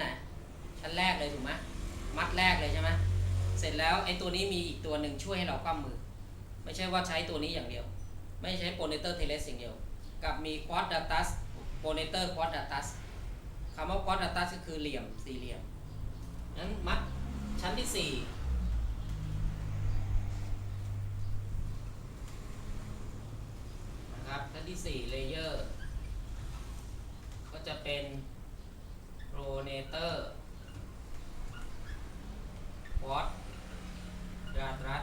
ไหน ชั้นแรกเลยถูกไหมมัดแรกเลยใช่ไหมเสร็จแล้วไอ้ตัวนี้มีอีกตัวหนึ่งช่วยให้เราคว่ำมือ ไม่ใช่ว่าใช้ตัวนี้อย่างเดียว ไม่ใช้โปรเนเตอร์เทเลสอย่างเดียว กับมีควอดดัตัสโปรเนเตอร์ควอดดัตัสคำว่าควอดดัตัสก็คือเหลี่ยมสี่เหลี่ยมนั้นมัดชั้นที่สี่นะครับชั้นที่สี่เลเยอร์ก็จะเป็น เตอร์วอดดัตัส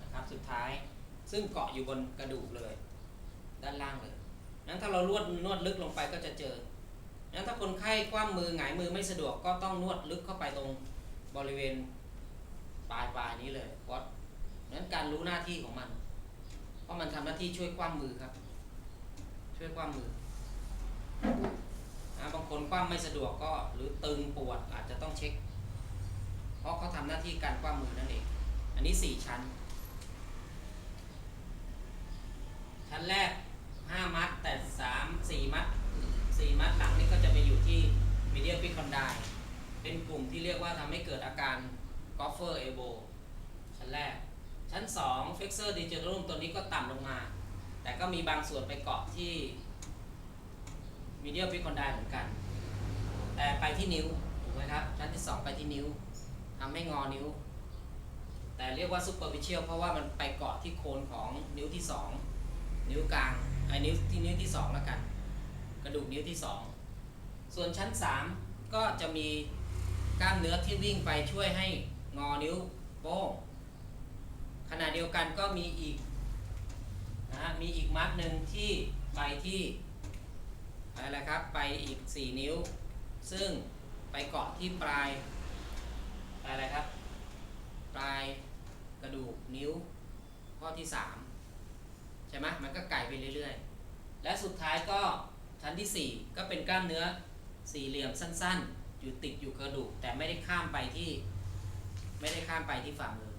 นะครับสุดท้าย ซึ่งเกาะอยู่บนกระดูกเลย ด้านล่างเลยนั้นถ้าเราลวดนวดลึกลงไปก็จะเจอนั้นถ้าคนไข้คว่ำมือหงายมือไม่สะดวกก็ต้องนวดลึกเข้าไปตรงบริเวณปลายปลายนี้เลยวัดนั้นการรู้หน้าที่ของมัน เพราะมันทำหน้าที่ช่วยคว่ำมือครับ ช่วยคว่ำมือ นคนคว่ำไม่สะดวกก็หรือตึงปวดอาจจะต้องเช็ค เพราะเขาทำหน้าที่การคว่ำมือนั่นเอง อันนี้สี่ชั้น ชั้นแรก 5 มัดแต่ 3 4 มัด 4 มัดหลังนี่ก็จะไปอยู่ที่ medium p i c o n d y เป็นกลุ่มที่เรียกว่าทำให้เกิดอาการ golfer elbow ชั้นแรก ชั้น2 flexor digitorum ตัวนี้ก็ต่ำลงมา แต่ก็มีบางส่วนไปเกาะที่ medium p i c o n d y เหมือนกัน แต่ไปที่นิ้วถูกไหมครับ ชั้นที่ 2 ไปที่นิ้วทำให้งอนิ้ว แต่เรียกว่า superficial เพราะว่ามันไปเกาะที่โคนของนิ้วที่ 2 นิ้วกลางไอ้นิ้วที่นิ้วที่สองแล้วกัน กระดูกนิ้วที่สองส่วนชั้นสามก็จะมีกล้ามเนื้อที่วิ่งไปช่วยให้งอนิ้วโป้งขณะเดียวกันก็มีอีกนะมีอีกมัดหนึ่งที่ไปที่ อะไรครับไปอีก 4 นิ้ว ซึ่งไปเกาะที่ปลายปลายอะไรครับ ปลายกระดูกนิ้วข้อที่ 3 ใช่ไหมมันก็ไก่ไปเรื่อยๆ และสุดท้ายก็ชั้นที่ 4 ก็เป็นกล้ามเนื้อสี่เหลี่ยมสั้นๆ อยู่ติดอยู่กระดูก แต่ไม่ได้ข้ามไปที่ไม่ได้ข้ามไปที่ฝ่ามือ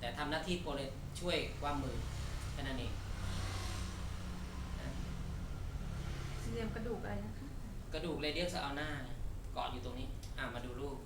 แต่ทำหน้าที่โปรเลช่วยว่ามือแค่นั้นเองนะ สี่เหลี่ยมกระดูกอะไรนะคะ กระดูกเรเดียสเอาหน้าเกาะอยู่ตรงนี้ อ่ามาดูรูป